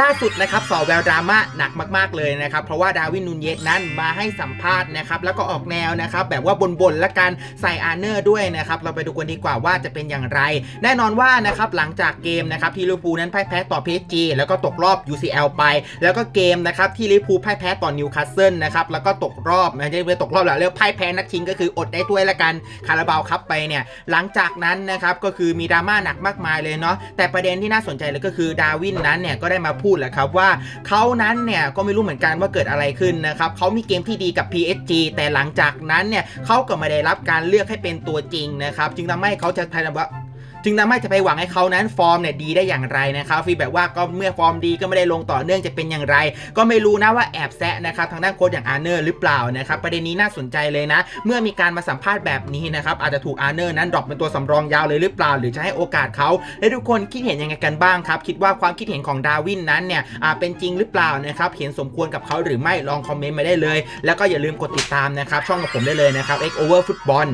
ล่าสุดนะครับสอแววดราม่าหนักมากๆเลยนะครับเพราะว่าดาวินนูนเยสนั้นมาให้สัมภาษณ์นะครับแล้วก็ออกแนวนะครับแบบว่าบนๆและการใส่อาร์เนอร์ด้วยนะครับเราไปดูกันดีกว่าว่าจะเป็นอย่างไร แน่นอนว่านะครับหลังจากเกมนะครับที่ลิเวอร์พูลนั้นพ่ายแพ้ต่อ PSG แล้วก็ตกรอบ UCL ไป แล้วก็เกมนะครับที่ลิเวอร์พูลพ่ายแพ้ต่อนิวคาสเซิลนะครับแล้วก็ตกรอบไม่ใช่ไม่ตกรอบแล้วเรียกพ่ายแพ้นัดชิงก็คืออดได้ถ้วยละกันคาราบาวครับไปเนี่ยหลังจากนั้นนะครับก็คือมีดราม่าหนักมากมายเลยเนาะแต่ประเด็นที่น่าสนใจเลยก็คือดาวินนั้นเนี่ยก็ได้มาพูดแหละครับว่าเขานั้นเนี่ยก็ไม่รู้เหมือนกันว่าเกิดอะไรขึ้นนะครับเขามีเกมที่ดีกับ PSG แต่หลังจากนั้นเนี่ยเขาก็ไม่ได้รับการเลือกให้เป็นตัวจริงนะครับจึงทำให้เขาจะพยายามว่า จึงทำให้จะไปหวังให้เขานั้นฟอร์มเนี่ยดีได้อย่างไรนะครับฟีแบบว่าก็เมื่อฟอร์มดีก็ไม่ได้ลงต่อเนื่องจะเป็นอย่างไร ก็ไม่รู้นะว่าแอบแซะนะครับทางด้านโค้ชอย่างอาร์เนอร์หรือเปล่านะครับประเด็นนี้น่าสนใจเลยนะ เมื่อมีการมาสัมภาษณ์แบบนี้นะครับอาจจะถูกอาร์เนอร์นั้นดรอปเป็นตัวสำรองยาวเลยหรือเปล่า หรือจะให้โอกาสเขาและทุกคนคิดเห็นยังไงกันบ้างครับคิดว่าความคิดเห็นของดาวินนั้นเนี่ยเป็นจริงหรือเปล่านะครับเห็นสมควรกับเขาหรือไม่ลองคอมเมนต์มาได้เลย แล้วก็อย่าลืมกดติดตามนะครับช่องของผมได้เลยนะครับ X Over Football